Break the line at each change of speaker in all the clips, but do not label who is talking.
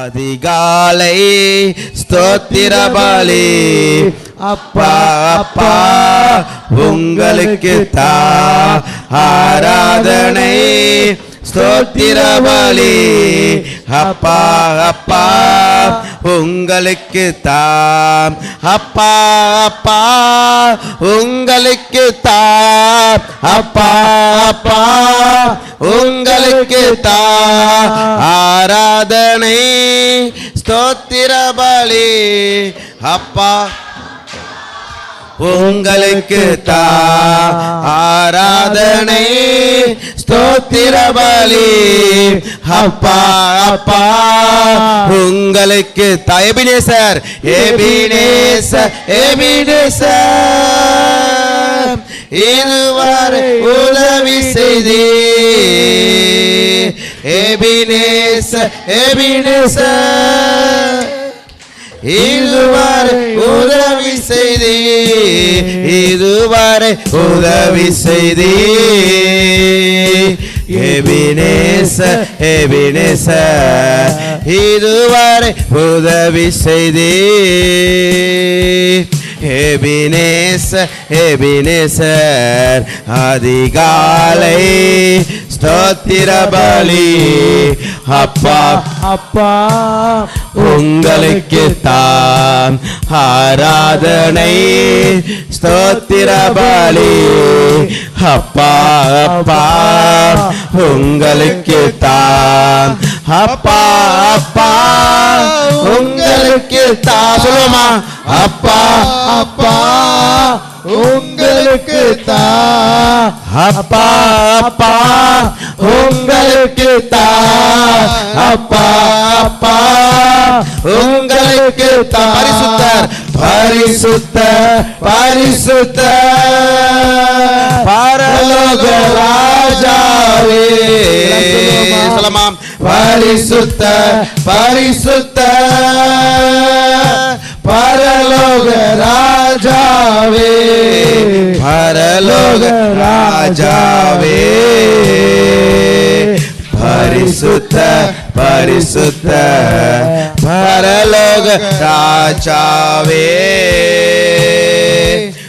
அதிகாலை ஸ்தோத்திரபலி. அப்பா அப்பா உங்களுக்கு தா ஆராதனை ஸ்தோத்திரபலி. அப்பா அப்பா உங்களுக்கு தாம் அப்பா அப்பா உங்களுக்கு தாம் அப்பா அப்பா உங்களுக்கு தா ஆரா ஆராதனை ஸ்தோத்திர பலி. அப்பா உங்களுக்கு தா. ஆராதனை ஸ்தோத்திர பலி. அப்பா அப்பா உங்களுக்கு தா. Ebenezer Ebenezer Ebenezer. இதுவரை உதவி செய்தே. எபினேசர் எபினேசர் இதுவரை உதவி செய்தே. இதுவரை உதவி செய்தே. எபினேச எபினேச. இதுவரை உதவி செய்தே. எபினேச எபினேசர் அதிகாலை ஸ்தோத்திர பலி அப்பா
அப்பா
உங்களுக்கு தான் ஆராதனை ஸ்தோத்திர பலி அப்பா அப்பா உங்களுக்கு தான் அப்பா அப்பா தான் சொல்லுமா அப்பா
அப்பா உங்களுக்கு தா.
அப்பா அப்பா உங்களுக்கு தான் அப்பா அப்பா உங்களுக்கு தான் பரிசுத்தர் பரிசுத்த பரிசுத்த பரலோக ராஜாவே. சொல்லமாம் பரிசுத்த பரிசுத்த பரலோக ராஜாவே. பரிசுத்த பரிசுத்த பரலோக ராஜாவே.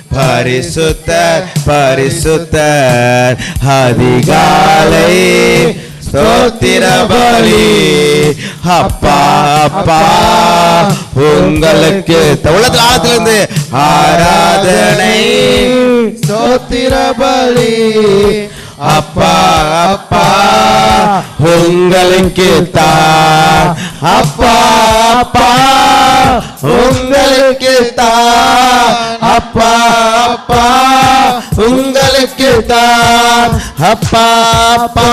பரிசுத்த பரிசுத்த அதிகாலை ஸ்தோத்திர பலி அப்பா அப்பா உங்களுக்கு. உள்ளத்துல ஆழத்திலிருந்து ஆராதனை.
ஸ்தோத்திர பலி
அப்பா அப்பா உங்களுக்கு தா. அப்பா அப்பா உங்களுக்கு தா. அப்பா அப்பா. உங்களுக்கு தான் அப்பா அப்பா.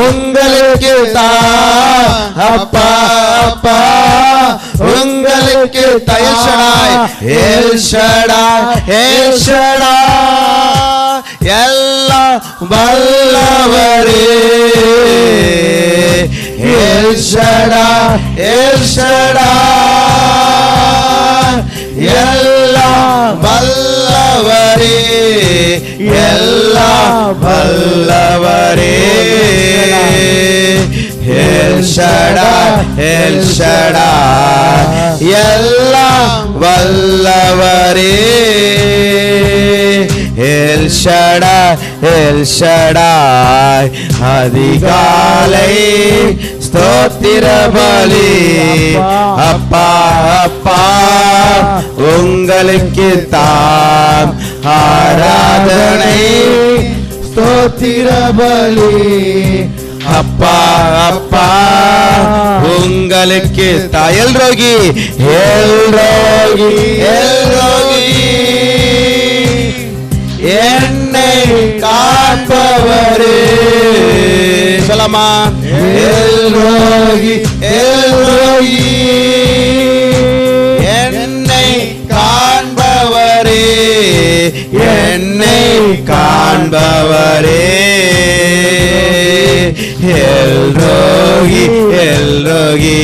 உங்களுக்கு தான் அப்பா அப்பா. உங்களுக்கு தயஷடாய் ஏஷடாய் ஏஷடா எல்லா வல்லவரே. ஏஷடா ஏஷடா எல்லா எல்லாம் வல்லவரே. எல்லாம் வல்லவரே. எல் ஷடா எல் ஷடாய் அதிகாலை ஸ்தோத்திர பலி. அப்பா அப்பா உங்களுக்கு தாம் ஆராதனை.
ஸ்தோத்திர பலி.
அப்பா அப்பா உங்களுக்கு தயல் ரோகி எல் ரோகி எல் ரோகி. என்னை காப்பவரே. சொல்லமா எல் ரோகி எல் ரோகி. என்னை காண்பவரே. எல்ரோகி எல்ரோகி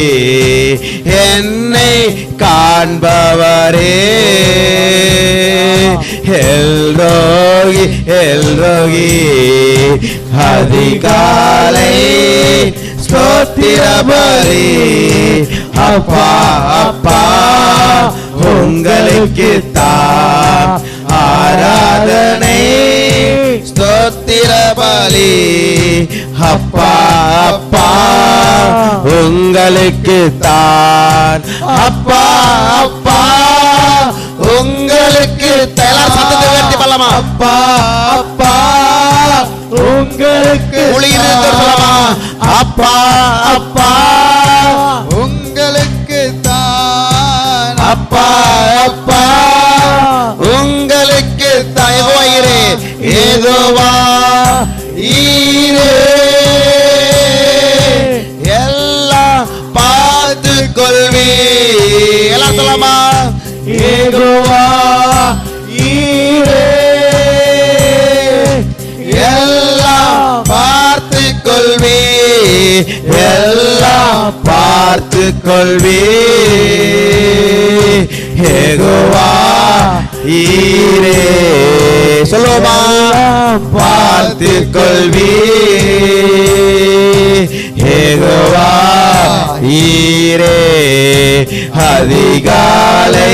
என்னை காண்பவரே. எல்ரோகி எல்ரோகி அதிகாலை ஸ்தோத்திரபரி அப்பா அப்பா உங்களுக்கு தான் ஸ்தோத்திர பலி அப்பா அப்பா உங்களுக்கு தான். அப்பா அப்பா உங்களுக்கு
அப்பா அப்பா உங்களுக்கு
அப்பா அப்பா ஏதோவா ஈரே. எல்லாம் பார்த்து கொள்வி எல்லாம் சொல்லமா
ஏகோவா ஈரே.
எல்லாம் பார்த்து கொள்வி எல்லாம் பார்த்து கொள்வி ஏகோவா ஈரே. சொல்லுவோமா? பார்த்து கொள்வி ஏகோவா ஈரே அதிகாலை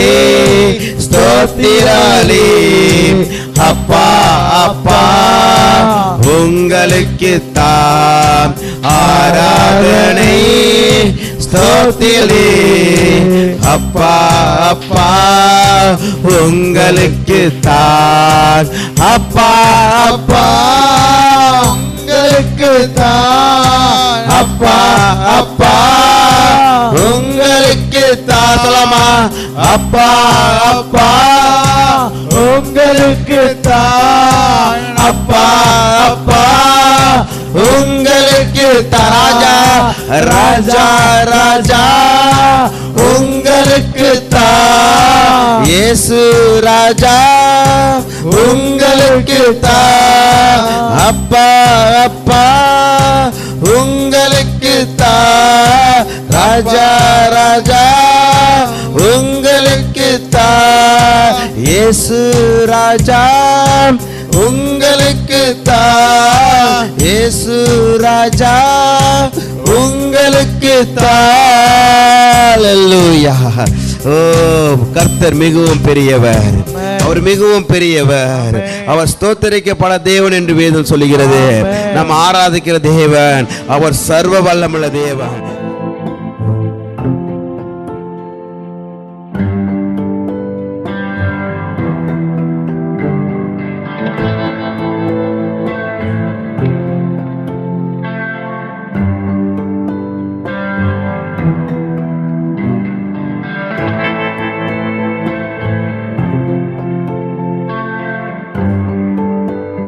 ஸ்தோத்திராலி. உங்களுக்கு தாம் ஆராதனை ஸ்தோத்திலே. அப்பா அப்பா உங்களுக்கு தான் அப்பா அப்பா
உங்களுக்கு தான்
அப்பா அப்பா உங்களுக்கு தாசலமா அப்பா அப்பா
உங்களுக்கு தான்
அப்பா அப்பா உங்களுக்கு தராஜா ராஜா ராஜா. உங்களுக்கு தா இயேசு ராஜா. உங்களுக்கு தா அப்பா அப்பா. உங்களுக்கு தா ராஜா ராஜா. உங்களுக்கு தா இயேசு ராஜா. உங்களுக்கு தா இயேசு ராஜா உங்களுக்கு தான் அல்லேலூயா. ஓ கர்த்தர் மிகவும் பெரியவர். அவர் மிகவும் பெரியவர். அவர் ஸ்தோத்தரிக்கப்பட தேவன் என்று வேதம் சொல்லுகிறது. நாம் ஆராதிக்கிற தேவன். அவர் சர்வ வல்லமுள்ள தேவன்.